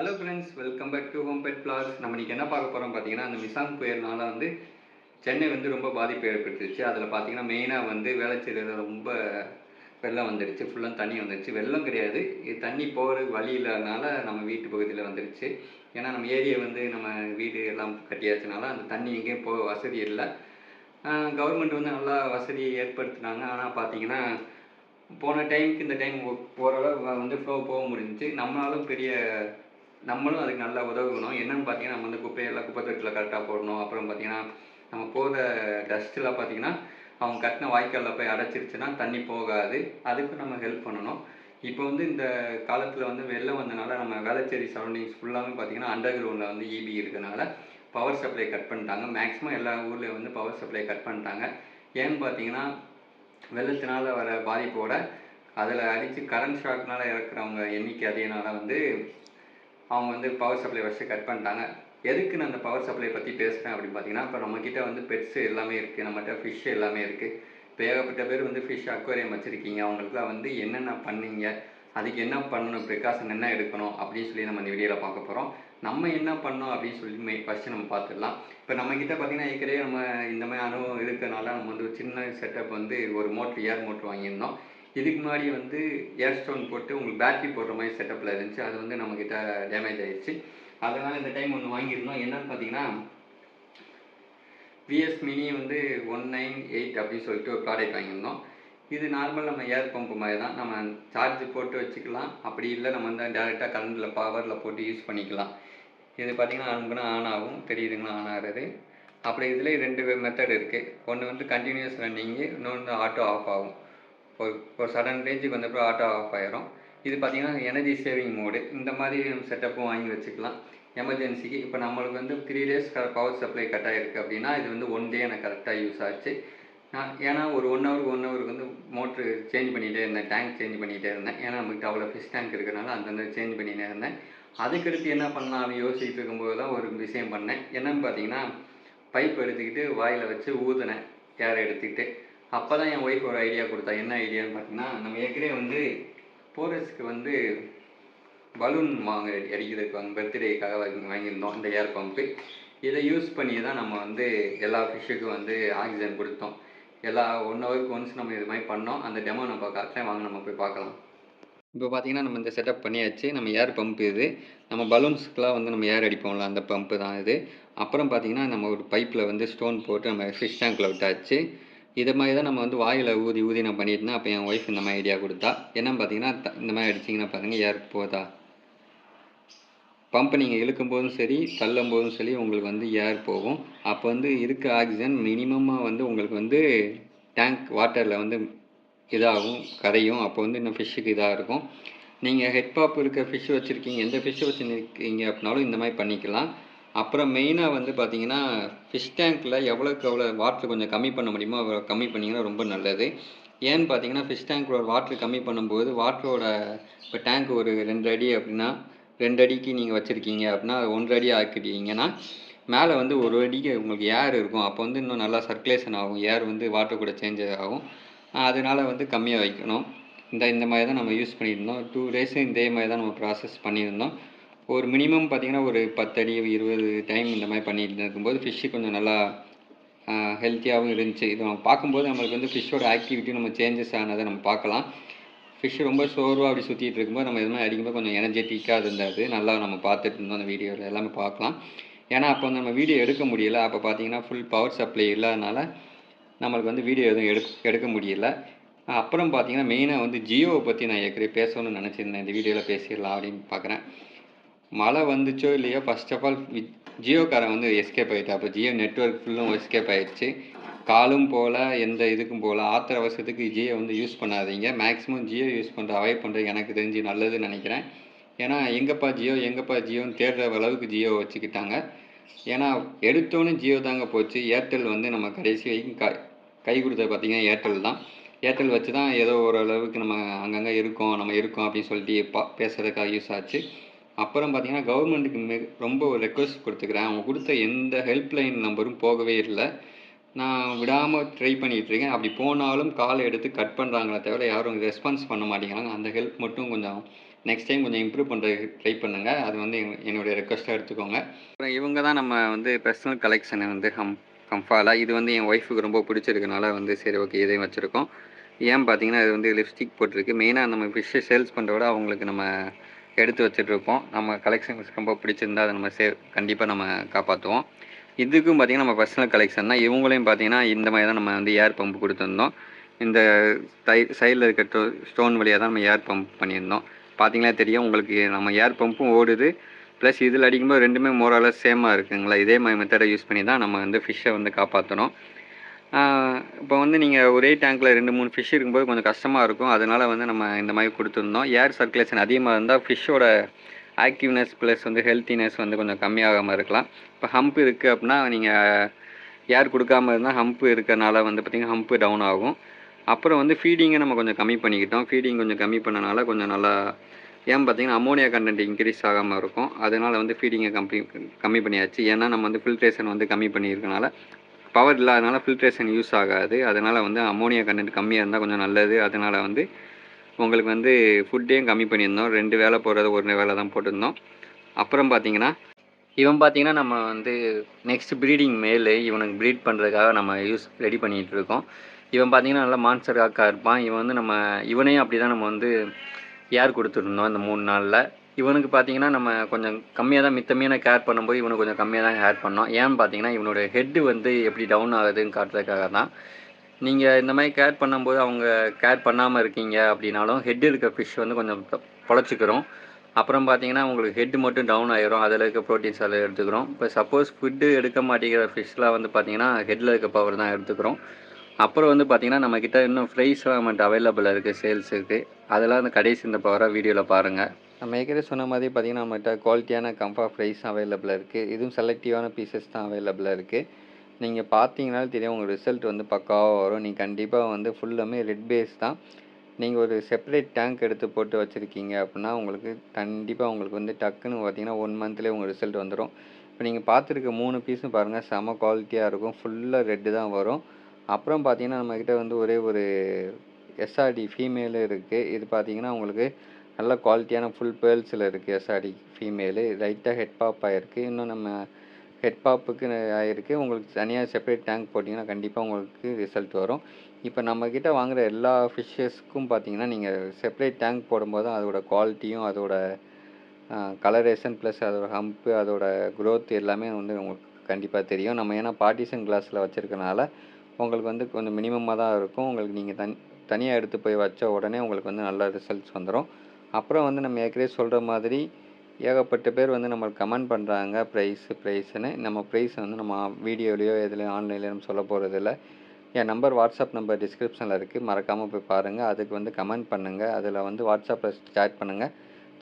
Hello friends welcome back to home pet plus நம்ம இன்றைக்கி என்ன பார்க்க போகிறோம் பார்த்தீங்கன்னா அந்த மிசாங் புயல்னால வந்து சென்னை வந்து ரொம்ப பாதிப்பு ஏற்பட்டுருச்சு அதில் பார்த்தீங்கன்னா மெயினாக வந்து வேளச்சேரியில் ரொம்ப வெள்ளம் வந்துடுச்சு. ஃபுல்லாக தண்ணி வந்துடுச்சு. வெள்ளம் கிடையாது. இது தண்ணி போகிறதுக்கு வழி இல்லாதனால நம்ம வீட்டு பகுதியில் வந்துடுச்சு. ஏன்னா நம்ம ஏரியை வந்து நம்ம வீடு எல்லாம் கட்டியாச்சுனால அந்த தண்ணி எங்கேயும் போக வசதி இல்லை. கவர்மெண்ட் வந்து நல்லா வசதியை ஏற்படுத்தினாங்க. ஆனால் பார்த்தீங்கன்னா போன டைமுக்கு இந்த டைம் ஓரளவு வந்து ஃப்ளோ போக முடிஞ்சிச்சு. நம்மளாலும் பெரிய நம்மளும் அதுக்கு நல்லா உதவணும். என்னன்னு பார்த்தீங்கன்னா நம்ம வந்து குப்பையெல்லாம் குப்பை தொட்டில் கரெக்டாக போடணும். அப்புறம் பார்த்தீங்கன்னா நம்ம போகிற டஸ்ட்டெலாம் பார்த்தீங்கன்னா அவங்க கட்டின வாய்க்காலில் போய் அடைச்சிருச்சுன்னா தண்ணி போகாது. அதுக்கு நம்ம ஹெல்ப் பண்ணணும். இப்போ வந்து இந்த காலத்தில் வந்து வெள்ளம் வந்தனால நம்ம வேளச்சேரி சரௌண்டிங்ஸ் ஃபுல்லாகவே பார்த்தீங்கன்னா அண்டர் கிரவுண்டில் வந்து இபி இருக்கனால பவர் சப்ளை கட் பண்ணிட்டாங்க. மேக்ஸிமம் எல்லா ஊர்லேயும் வந்து பவர் சப்ளை கட் பண்ணிட்டாங்க. ஏன்னு பார்த்தீங்கன்னா வெள்ளத்தினால வர பாதிப்போட அதில் அடித்து கரண்ட் ஷாக்னால் இறக்குறவங்க எண்ணிக்கை அதேனால வந்து அவங்க வந்து பவர் சப்ளை ஃபஸ்ட்டு கட் பண்ணிட்டாங்க. எதுக்கு நான் அந்த பவர் சப்ளை பற்றி பேசுகிறேன் அப்படின்னு பார்த்தீங்கன்னா இப்போ நம்மக்கிட்ட வந்து பெட்ஸு எல்லாமே இருக்குது நம்மகிட்ட ஃபிஷ் எல்லாமே இருக்குது இப்போ ஏகப்பட்ட பேர் வந்து ஃபிஷ் அக்வேரியம் வச்சுருக்கீங்க. அவங்களுக்குலாம் வந்து என்னென்ன பண்ணீங்க? அதுக்கு என்ன பண்ணணும்? ப்ரிகாஷன் என்ன எடுக்கணும்? அப்படின்னு சொல்லி நம்ம இந்த வீடியோவில் பார்க்க போகிறோம் நம்ம என்ன பண்ணோம் அப்படின்னு சொல்லி ஃபஸ்ட்டு நம்ம பார்த்துடலாம். இப்போ நம்மக்கிட்ட பார்த்தீங்கன்னா ஏற்கனவே நம்ம இந்த மாதிரி அனுபவம் இருக்கிறனால நம்ம வந்து ஒரு சின்ன செட்டப் வந்து ஒரு மோட்ரு ஏர் மோட்ரு வாங்கியிருந்தோம். இதுக்கு முன்னாடி வந்து ஏர் ஸ்டோன் போட்டு உங்களுக்கு பேட்டரி போடுற மாதிரி செட்டப்பில் இருந்துச்சு. அது வந்து நம்மக்கிட்ட டேமேஜ் ஆயிடுச்சு. அதனால் இந்த டைம் ஒன்று வாங்கியிருந்தோம். என்னன்னு பார்த்தீங்கன்னா விஎஸ் மினி வந்து ஒன் நைன் எயிட் அப்படின்னு சொல்லிட்டு ஒரு ப்ராடக்ட் வாங்கியிருந்தோம். இது நார்மல் நம்ம ஏர் பம்ப் மாதிரி தான். நம்ம சார்ஜ் போட்டு வச்சுக்கலாம். அப்படி இல்லை நம்ம வந்து டேரெக்டாக கரண்டில் பவரில் போட்டு யூஸ் பண்ணிக்கலாம். இது பார்த்திங்கன்னா ஆன் ஆன் ஆகும். தெரியுதுங்களா ஆன் ஆகிறது? அப்படி இதில் ரெண்டு மெத்தட் இருக்குது ஒன்று வந்து கண்டினியூஸ் ரன்னிங்கு இன்னொன்று ஆட்டோ ஆஃப் ஆகும். ஒரு ஒரு சடன் ரேஞ்சுக்கு வந்தப்போ ஆட்டோ ஆஃப் ஆயிரும். இது பார்த்திங்கன்னா எனர்ஜி சேவிங் மோடு இந்த மாதிரி நம்ம செட்டப்பும் வாங்கி வச்சுக்கலாம். எமர்ஜென்சிக்கு இப்போ நம்மளுக்கு வந்து three days power supply cut ஆகிருக்கு அப்படின்னா இது வந்து ஒன் டே எனக்கு கரெக்டாக யூஸ் ஆச்சு. நான் ஏன்னா ஒரு ஒன் ஹவருக்கு ஒன் ஹவருக்கு வந்து மோட்ரு சேஞ்ச் பண்ணிகிட்டே இருந்தேன் டேங்க் சேஞ்ச் பண்ணிகிட்டே இருந்தேன். ஏன்னா நம்மகிட்ட அவ்வளோ ஃபிஷ் டேங்க் இருக்கிறனால அந்தந்த சேஞ்ச் பண்ணிகிட்டே இருந்தேன். அதுக்கடுத்து என்ன பண்ணலாம் அப்படின்னு யோசிச்சுட்டு இருக்கும்போது தான் ஒரு விஷயம் பண்ணேன். என்னன்னு பார்த்தீங்கன்னா பைப் எடுத்துக்கிட்டு வாயில் வச்சு ஊதுனேன் ஏர் எடுத்துக்கிட்டு. அப்போ தான் என் ஒய்ஃப் ஒரு ஐடியா கொடுத்தா. என்ன ஐடியான்னு பார்த்தீங்கன்னா நம்ம ஏற்கனவே வந்து போரஸ்க்கு வந்து பலூன் வாங்க அடிக்கிறதுக்கு வந்து பர்த்டேக்காக வாங்கி வாங்கியிருந்தோம் அந்த ஏர் பம்ப்பு இதை யூஸ் பண்ணி தான் நம்ம வந்து எல்லா ஃபிஷ்ஷுக்கும் வந்து ஆக்சிஜன் கொடுத்தோம். எல்லா ஒன் ஹவருக்கு ஒன்ஸ் நம்ம இது மாதிரி பண்ணோம். அந்த டெமோ நம்ம காட்டுறேன். வாங்க நம்ம போய் பார்க்கலாம். இப்போ பார்த்தீங்கன்னா நம்ம இந்த செட்டப் பண்ணியாச்சு. நம்ம ஏர் பம்ப் இது. நம்ம பலூன்ஸ்க்குலாம் வந்து நம்ம ஏர் அடிப்போம்ல அந்த பம்ப்பு தான் இது. அப்புறம் பார்த்தீங்கன்னா நம்ம ஒரு பைப்பில் வந்து ஸ்டோன் போட்டு நம்ம ஃபிஷ் டேங்க்கில் விட்டாச்சு. இதை மாதிரி தான் நம்ம வந்து வாயில் ஊதி ஊதி நான் பண்ணிட்டு அப்போ என் ஒய்ஃப் இந்த மாதிரி ஐடியா கொடுத்தா. என்னன்னு பார்த்தீங்கன்னா த- இந்த மாதிரி அடிச்சிங்கன்னா பாருங்கள் ஏர் போதா. பம்பை நீங்கள் இழுக்கும் போதும் சரி தள்ளும் போதும் சரி உங்களுக்கு வந்து ஏர் போகும். அப்போ வந்து இருக்க ஆக்சிஜன் மினிமமாக வந்து உங்களுக்கு வந்து டேங்க் வாட்டரில் வந்து இதாகும் கரையும். அப்போ வந்து இன்னும் ஃபிஷ்ஷுக்கு இதாக இருக்கும். நீங்கள் ஹெட் பாப் இருக்க ஃபிஷ் வச்சுருக்கீங்க எந்த ஃபிஷ் வச்சுருக்கீங்க அப்படின்னாலும் இந்த மாதிரி பண்ணிக்கலாம். அப்புறம் மெயினாக வந்து பார்த்தீங்கன்னா ஃபிஷ் டேங்க்கில் எவ்வளோக்கு எவ்வளோ வாட்ரு கொஞ்சம் கம்மி பண்ண முடியுமோ அவ்வளோ கம்மி பண்ணிங்கன்னா ரொம்ப நல்லது. ஏன்னு பார்த்தீங்கன்னா ஃபிஷ் டேங்க்கோட வாட்ரு கம்மி பண்ணும்போது வாட்டரோட இப்போ டேங்க் ஒரு ரெண்டு அடி அப்படின்னா ரெண்டு அடிக்கு நீங்கள் வச்சுருக்கீங்க அப்படின்னா ஒன்றரை அடி ஆக்கிட்டீங்கன்னா மேலே வந்து ஒரு அடிக்கு உங்களுக்கு ஏர் இருக்கும். அப்போ வந்து இன்னும் நல்லா சர்க்குலேஷன் ஆகும். ஏர் வந்து வாட்டர் கூட சேஞ்ச் ஆகும். அதனால் வந்து கம்மியாக வைக்கணும். இந்த இந்த மாதிரி தான் நம்ம யூஸ் பண்ணியிருந்தோம் டூ டேஸும் இதே மாதிரி தான் நம்ம ப்ராசஸ் பண்ணியிருந்தோம். ஒரு மினிமம் பார்த்தீங்கன்னா ஒரு பத்தடி இருபது டைம் இந்த மாதிரி பண்ணிட்டு இருக்கும்போது ஃபிஷ்ஷு கொஞ்சம் நல்லா ஹெல்த்தியாகவும் இருந்துச்சு. இது நம்ம பார்க்கும்போது நம்மளுக்கு வந்து ஃபிஷ்ஷோட ஆக்டிவிட்டி நம்ம சேஞ்சஸ் ஆனதை நம்ம பார்க்கலாம். ஃபிஷ் ரொம்ப சோர்வாக அப்படி சுற்றிட்டு இருக்கும்போது நம்ம எதுவுமே அடிக்கும்போது கொஞ்சம் எனர்ஜெட்டிக்காக இருந்தது. நல்லா நம்ம பார்த்துட்டு இருந்தோம் அந்த வீடியோவில் எல்லாமே பார்க்கலாம். ஏன்னா அப்போ வந்து நம்ம வீடியோ எடுக்க முடியல. அப்போ பார்த்தீங்கன்னா ஃபுல் பவர் சப்ளை இல்லாதனால நம்மளுக்கு வந்து வீடியோ எதுவும் எடுக்க எடுக்க முடியல. அப்புறம் பார்த்தீங்கன்னா மெயினாக வந்து ஜியோவை பற்றி நான் ஏற்கனவே பேசணும்னு நினச்சிருந்தேன். இந்த வீடியோவில் பேசிடலாம் அப்படின்னு பார்க்குறேன் மழை வந்துச்சோ இல்லையோ ஃபர்ஸ்ட் ஆஃப் ஆல் ஜியோக்காரன் வந்து எஸ்கேப் ஆகிட்டா அப்போ ஜியோ நெட்ஒர்க் ஃபுல்லும் எஸ்கேப் ஆகிடுச்சு காலும் போகல எந்த இதுக்கும் போகல ஆத்திர அவசரத்துக்கு ஜியோ வந்து யூஸ் பண்ணாதீங்க. மேக்ஸிமம் ஜியோ யூஸ் பண்ணுற அவாய்ட் பண்ணுறது எனக்கு தெரிஞ்சு நல்லதுன்னு நினைக்கிறேன். ஏன்னா எங்கப்பா ஜியோ எங்கப்பா ஜியோன்னு தேடுற அளவுக்கு ஜியோ வச்சுக்கிட்டாங்க. ஏன்னா எடுத்தோன்னே ஜியோ தாங்க போச்சு. ஏர்டெல் வந்து நம்ம கடைசி வரைக்கும் க கை கொடுத்தது பார்த்திங்கன்னா ஏர்டெல் தான். ஏர்டெல் வச்சு தான் ஏதோ ஓரளவுக்கு நம்ம அங்கங்கே இருக்கோம் நம்ம இருக்கோம் அப்படின்னு சொல்லிட்டு பா பேசுகிறதுக்காக யூஸ் ஆச்சு. அப்புறம் பார்த்தீங்கன்னா கவர்மெண்ட்டுக்கு மிக ரொம்ப ஒரு ரெக்வஸ்ட் கொடுத்துக்கிறேன். அவங்க கொடுத்த எந்த ஹெல்ப்லைன் நம்பரும் போகவே இல்லை. நான் விடாமல் ட்ரை பண்ணிகிட்டு இருக்கேன். அப்படி போனாலும் காலை எடுத்து கட் பண்ணுறாங்களே தவிர யாரும் ரெஸ்பான்ஸ் பண்ண மாட்டேங்கிறாங்க. அந்த ஹெல்ப் மட்டும் கொஞ்சம் நெக்ஸ்ட் டைம் கொஞ்சம் இம்ப்ரூவ் பண்ணுறதுக்கு ட்ரை பண்ணுங்கள் அது வந்து என்னுடைய ரெக்வஸ்ட்டாக எடுத்துக்கோங்க. அப்புறம் இவங்க தான் நம்ம வந்து பர்சனல் கலெக்ஷனை வந்து ஹம் கம்ஃபாலா. இது வந்து என் ஒய்ஃபுக்கு ரொம்ப பிடிச்சிருக்கனால வந்து சரி ஓகே இதையும் வச்சுருக்கோம். ஏன் பார்த்தீங்கன்னா இது வந்து லிப்ஸ்டிக் போட்டிருக்கு. மெயினாக நம்ம ஃபிஷ்ஷை சேல்ஸ் பண்ணுறத விட அவங்களுக்கு நம்ம எடுத்து வச்சுட்ருப்போம். நம்ம கலெக்ஷன்ஸ் ரொம்ப பிடிச்சிருந்தா அதை நம்ம சேவ் கண்டிப்பாக நம்ம காப்பாற்றுவோம் இதுக்கும் பார்த்திங்கன்னா நம்ம பர்சனல் கலெக்ஷன் தான். இவங்களையும் பார்த்தீங்கன்னா இந்த மாதிரி தான் நம்ம வந்து ஏர் பம்ப் கொடுத்துருந்தோம். இந்த தை சைடில் இருக்க ஸ்டோன் வழியாக தான் நம்ம ஏர் பம்ப் பண்ணியிருந்தோம். பார்த்தீங்களா தெரியும். உங்களுக்கு நம்ம ஏர் பம்பும் ஓடுது. ப்ளஸ் இதில் அடிக்கும்போது ரெண்டுமே மோரால சேமாக இருக்குங்களா? இதே மாதிரி மெத்தடை யூஸ் பண்ணி தான் நம்ம வந்து ஃபிஷ்ஷை வந்து காப்பாற்றணும் இப்போ வந்து நீங்கள் ஒரே டேங்க்கில் ரெண்டு மூணு ஃபிஷ் இருக்கும்போது கொஞ்சம் கஷ்டமாக இருக்கும். அதனால் வந்து நம்ம இந்த மாதிரி கொடுத்துருந்தோம். ஏர் சர்க்குலேஷன் அதிகமாக இருந்தால் ஃபிஷ்ஷோட ஆக்டிவ்னஸ் ப்ளஸ் வந்து ஹெல்த்தினஸ் வந்து கொஞ்சம் கம்மியாகாமல் இருக்கலாம். இப்போ ஹம்ப் இருக்குது அப்படின்னா நீங்கள் ஏர் கொடுக்காம இருந்தால் ஹம்ப் இருக்கறனால வந்து பார்த்திங்கன்னா ஹம்ப் டவுன் ஆகும். அப்புறம் வந்து ஃபீடிங்கை நம்ம கொஞ்சம் கம்மி பண்ணிக்கிட்டோம். ஃபீடிங் கொஞ்சம் கம்மி பண்ணனால கொஞ்சம் நல்லா ஏன் பார்த்தீங்கன்னா அமோனியா கண்டென்ட் இன்க்ரீஸ் ஆகாமல் இருக்கும். அதனால் வந்து ஃபீடிங்கை கம்மி கம்மி பண்ணியாச்சு. ஏன்னா நம்ம வந்து ஃபில்ட்ரேஷன் வந்து கம்மி பண்ணியிருக்கனால பவர் இல்லாதனால ஃபில்ட்ரேஷன் யூஸ் ஆகாது. அதனால் வந்து அமோனியா கண்டென்ட் கம்மியாக இருந்தால் கொஞ்சம் நல்லது. அதனால் வந்து உங்களுக்கு வந்து ஃபுட்டையும் கம்மி பண்ணியிருந்தோம். ரெண்டு வேலை போடுறது ஒரு வேலை தான் போட்டிருந்தோம். அப்புறம் பார்த்தீங்கன்னா இவன் பார்த்தீங்கன்னா நம்ம வந்து நெக்ஸ்ட் ப்ரீடிங் மேலு இவனுக்கு ப்ரீட் பண்ணுறதுக்காக நம்ம யூஸ் ரெடி பண்ணிகிட்டு இருக்கோம். இவன் பார்த்தீங்கன்னா நல்லா மான்சர் காக்கா இருப்பான். இவன் வந்து நம்ம இவனையும் அப்படி தான் நம்ம வந்து ஏர் கொடுத்துருந்தோம் அந்த மூணு நாளில். இவனுக்கு பார்த்தீங்கன்னா நம்ம கொஞ்சம் கம்மியாக தான் மித்தமையான கேர் பண்ணும்போது இவனுக்கு கொஞ்சம் கம்மியாக தான் கேர் பண்ணோம். ஏன்னு பார்த்தீங்கன்னா இவனோட ஹெட்டு வந்து எப்படி டவுன் ஆகுதுன்னு காட்டுறதுக்காக தான். நீங்கள் இந்த மாதிரி கேர் பண்ணும்போது அவங்க கேர் பண்ணாமல் இருக்கீங்க அப்படின்னாலும் ஹெட் இருக்க ஃபிஷ் வந்து கொஞ்சம் பொழைச்சிக்கிறோம். அப்புறம் பார்த்தீங்கன்னா உங்களுக்கு ஹெட் மட்டும் டவுன் ஆகிரும் அதில் இருக்க ப்ரோட்டீன்ஸ் அதில் எடுத்துக்கிறோம். இப்போ சப்போஸ் ஃபுட்டு எடுக்க மாட்டேங்கிற ஃபிஷ்லாம் வந்து பார்த்தீங்கன்னா ஹெட்டில் இருக்க பவர் தான் எடுத்துக்கிறோம். அப்புறம் வந்து பார்த்திங்கன்னா நம்மக்கிட்ட இன்னும் ஃப்ரைஸ்லாம் நம்மகிட்ட அவைலபிள் இருக்குது சேல்ஸுக்கு அதெல்லாம் அந்த கடைசி இந்த பவராக வீடியோவில் பாருங்கள் நம்ம ஏற்கனவே சொன்ன மாதிரி பார்த்தீங்கன்னா நம்மகிட்ட குவாலிட்டியான கம்பா ப்ரைஸ் அவைலபிளாக இருக்குது இதுவும் செலக்டிவான பீசஸ் தான் அவைலபிளாக இருக்குது நீங்கள் பார்த்தீங்கனாலும் தெரியும் உங்கள் ரிசல்ட் வந்து பக்காவாக வரும். நீங்கள் கண்டிப்பாக வந்து ஃபுல்லுமே ரெட் பேஸ் தான். நீங்கள் ஒரு செப்பரேட் டேங்க் எடுத்து போட்டு வச்சுருக்கீங்க அப்படின்னா உங்களுக்கு கண்டிப்பாக உங்களுக்கு வந்து டக்குன்னு பார்த்தீங்கன்னா ஒன் மந்த்லேயே உங்கள் ரிசல்ட் வந்துடும் இப்போ நீங்கள் பார்த்துருக்க மூணு பீஸும் பாருங்கள் செம குவாலிட்டியாக இருக்கும். ஃபுல்லாக ரெட்டு தான் வரும். அப்புறம் பார்த்தீங்கன்னா நம்மக்கிட்ட வந்து ஒரே ஒரு எஸ்ஆர்டி ஃபீமேலு இருக்குது இது பார்த்தீங்கன்னா உங்களுக்கு நல்ல குவாலிட்டியான ஃபுல் பேர்ல்ஸில் இருக்குது எஸ்ஆர்டி ஃபீமேலு லைட்டாக ஹெட் பாப் ஆகிருக்கு இன்னும் நம்ம ஹெட் பாப்புக்கு ஆகிருக்கு உங்களுக்கு தனியாக செப்பரேட் டேங்க் போட்டிங்கன்னா கண்டிப்பாக உங்களுக்கு ரிசல்ட் வரும். இப்போ நம்மக்கிட்ட வாங்குகிற எல்லா ஃபிஷ்ஷஸ்க்கும் பார்த்தீங்கன்னா நீங்கள் செப்பரேட் டேங்க் போடும்போது தான் அதோடய குவாலிட்டியும் அதோட கலரேஷன் ப்ளஸ் அதோட ஹம்ப்பு அதோட க்ரோத் எல்லாமே வந்து உங்களுக்கு கண்டிப்பாக தெரியும். நம்ம ஏன்னா பார்ட்டிஷன் கிளாஸில் வச்சுருக்கனால உங்களுக்கு வந்து கொஞ்சம் மினிமமாக தான் இருக்கும். உங்களுக்கு நீங்கள் தனி தனியாக எடுத்து போய் வச்ச உடனே உங்களுக்கு வந்து நல்ல ரிசல்ட்ஸ் வந்துடும் அப்புறம் வந்து நம்ம ஏற்கனவே சொல்கிற மாதிரி ஏகப்பட்ட பேர் வந்து நம்மளுக்கு கமெண்ட் பண்ணுறாங்க ப்ரைஸு ப்ரைஸுன்னு நம்ம ப்ரைஸ் வந்து நம்ம வீடியோலையோ எதுலையோ ஆன்லைன்லேயோ நம்ம சொல்ல போகிறதில்ல என் நம்பர் வாட்ஸ்அப் நம்பர் டிஸ்கிரிப்ஷனில் இருக்குது மறக்காமல் போய் பாருங்கள் அதுக்கு வந்து கமெண்ட் பண்ணுங்கள் அதில் வந்து வாட்ஸ்அப்பில் சேட் பண்ணுங்கள்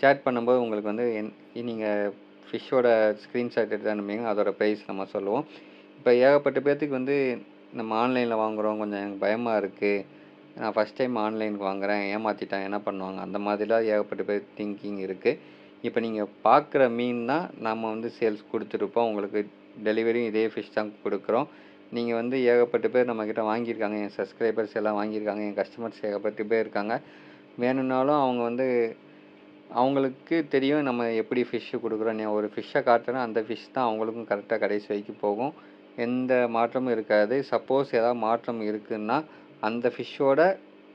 சேட் பண்ணும்போது உங்களுக்கு வந்து என் நீங்கள் ஃபிஷ்ஷோட ஸ்க்ரீன்ஷாட் எடுத்து அனுப்பிங்க அதோட ப்ரைஸ் நம்ம சொல்லுவோம். இப்போ ஏகப்பட்ட பேர்த்துக்கு வந்து நம்ம ஆன்லைனில் வாங்குகிறோம் கொஞ்சம் எனக்கு பயமாக இருக்குது நான் ஃபஸ்ட் டைம் ஆன்லைனுக்கு வாங்குறேன். ஏமாற்றிட்டேன் என்ன பண்ணுவாங்க? அந்த மாதிரிலாம் ஏகப்பட்ட பேர் திங்கிங் இருக்குது இப்போ நீங்கள் பார்க்குற மீன் தான் நம்ம வந்து சேல்ஸ் கொடுத்துருப்போம் உங்களுக்கு டெலிவரியும் இதே ஃபிஷ் தான் கொடுக்குறோம். நீங்கள் வந்து ஏகப்பட்ட பேர் நம்மக்கிட்ட வாங்கியிருக்காங்க. என் சப்ஸ்கிரைபர்ஸ் எல்லாம் வாங்கியிருக்காங்க. என் கஸ்டமர்ஸ் ஏகப்பட்ட பேர் இருக்காங்க. வேணும்னாலும் அவங்க வந்து அவங்களுக்கு தெரியும் நம்ம எப்படி ஃபிஷ்ஷு கொடுக்குறோம். நீ ஒரு ஃபிஷ்ஷை காட்டுனா அந்த ஃபிஷ் தான் அவங்களுக்கும் கரெக்டாக கடைசி வரைக்கும் போகும். எந்த மாற்றமும் இருக்காது. சப்போஸ் ஏதாவது மாற்றம் இருக்குன்னா அந்த ஃபிஷ்ஷோட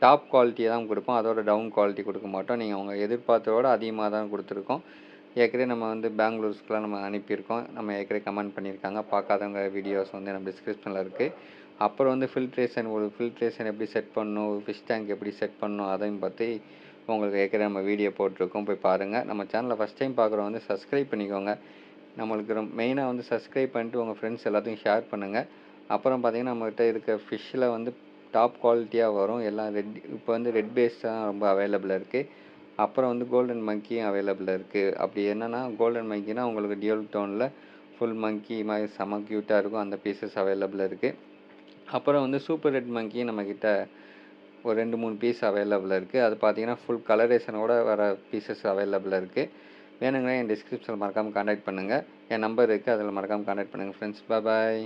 டாப் குவாலிட்டியை தான் கொடுப்போம். அதோட டவுன் குவாலிட்டி கொடுக்க மாட்டோம். நீங்கள் அவங்க எதிர்பார்த்ததோட அதிகமாக தான் கொடுத்துருக்கோம். ஏற்கனவே நம்ம வந்து பெங்களூர்ஸ்க்குலாம் நம்ம அனுப்பியிருக்கோம். நம்ம ஏற்கனவே கமெண்ட் பண்ணியிருக்காங்க. பார்க்காதவங்க வீடியோஸ் வந்து நம்ம டிஸ்கிரிப்ஷனில் இருக்குது அப்புறம் வந்து ஃபில்ட்ரேஷன் ஒரு ஃபில்ட்ரேஷன் எப்படி செட் பண்ணணும் ஃபிஷ் டேங்க் எப்படி செட் பண்ணணும் அதையும் பற்றி உங்களுக்கு ஏற்கனவே நம்ம வீடியோ போட்டிருக்கோம். போய் பாருங்கள் நம்ம சேனலில் ஃபஸ்ட் டைம் பார்க்குறவங்க வந்து சப்ஸ்கிரைப் பண்ணிக்கோங்க. நம்மளுக்கு ரொம்ப மெயினாக வந்து சப்ஸ்கிரைப் பண்ணிட்டு உங்கள் ஃப்ரெண்ட்ஸ் எல்லாத்தையும் ஷேர் பண்ணுங்கள் அப்புறம் பார்த்திங்கன்னா நம்மகிட்ட இருக்க ஃபிஷ்ஷில் வந்து டாப் குவாலிட்டியாக வரும். எல்லாம் ரெட் இப்போ வந்து ரெட் பேஸ் தான் ரொம்ப அவைலபிளாக இருக்குது அப்புறம் வந்து கோல்டன் மங்கியும் அவைலபிளாக இருக்குது அப்படி என்னென்னா கோல்டன் மங்கினா உங்களுக்கு டியூல் டோனில் ஃபுல் மங்கி மாதிரி செம க்யூட்டாக இருக்கும். அந்த பீசஸ் அவைலபிளாக இருக்குது அப்புறம் வந்து சூப்பர் ரெட் மங்கியும் நம்மக்கிட்ட ஒரு ரெண்டு மூணு பீஸ் அவைலபிளாக இருக்குது அது பார்த்தீங்கன்னா ஃபுல் கலரேஷனோட வர பீசஸ் அவைலபிளாக இருக்குது வேணுங்கன்னா என் டிஸ்கிரிப்ஷனில் மறக்காமல் காண்டாக்ட் பண்ணுங்கள் என் நம்பர் இருக்குது அதில் மறக்காமல் காண்டாக்ட் பண்ணுங்கள் ஃப்ரெண்ட்ஸ் பாய்